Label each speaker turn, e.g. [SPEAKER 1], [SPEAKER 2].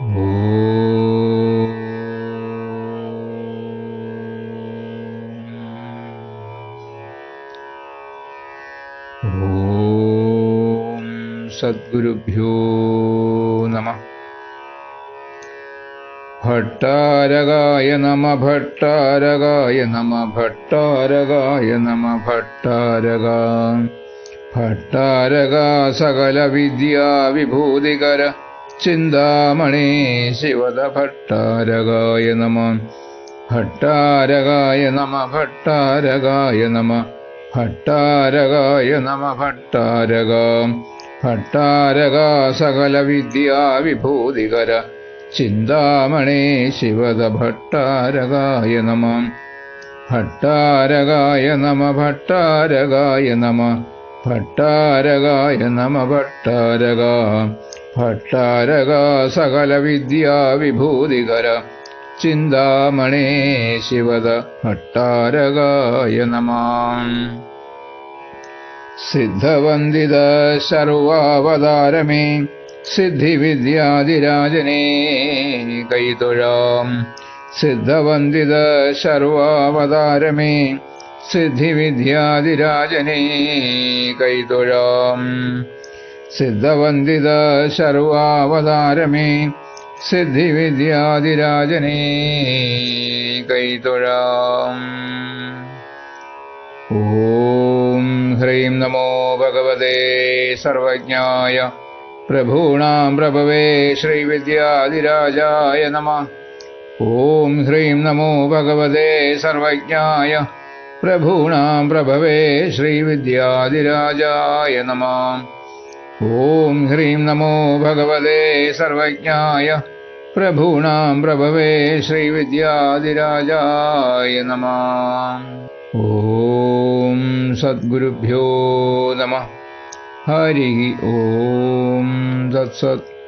[SPEAKER 1] ॐ सद्गुरुभ्यो नमः। भट्टारगाय नम भट्टारगाय नम भट्टारगाय नम भट्टारगा। भट्टारगा सकलविद्या ചിന്താമണി ശിവദ ഭട്ടാരകായ നമ ഭട്ടാരകായ നമ ഭട്ടാരകായ നമ ഭട്ടാരകായ നമ ഭട്ടാരക ഭട്ടാരക സകല വിദ്യാ വിഭൂതികര ചിന്താമണി ശിവദ ഭട്ടാരകായ നമ ഭട്ടാരകായ നമ ഭട്ടാരകായ നമ ഭട്ടാരകായ നമ ഭട്ടാരക ഭട്ടാരക സകലവിദ്യാവിഭൂതികര ചിന്താമണേ ശിവത ഭട്ടാരകായ നമാം. സിദ്ധവന്ദിത സർവാവതാരമേ സിദ്ധിവിദ്യാതിരാജനേ കൈതൊഴാം. സിദ്ധവന്ദിത സർവാവതാരമേ സിദ്ധിവിദ്യാതിരാജനേ കൈതൊഴാം. सिद्धवन्दित सर्वावतारमे सिद्धिविद्यादिराजने कैतुळाम् ॐ ह्रीं नमो भगवते सर्वज्ञाय प्रभूणां प्रभवे श्रीविद्याधिराजाय नमः। ॐ ह्रीं नमो भगवते सर्वज्ञाय प्रभूणां प्रभवे श्रीविद्याधिराजाय नमः ॐ ह्रीं नमो भगवते सर्वज्ञाय प्रभूणां प्रभवे श्रीविद्याधिराजाय नमः। ॐ सद्गुरुभ्यो नमः। हरिः ॐ तत्सत्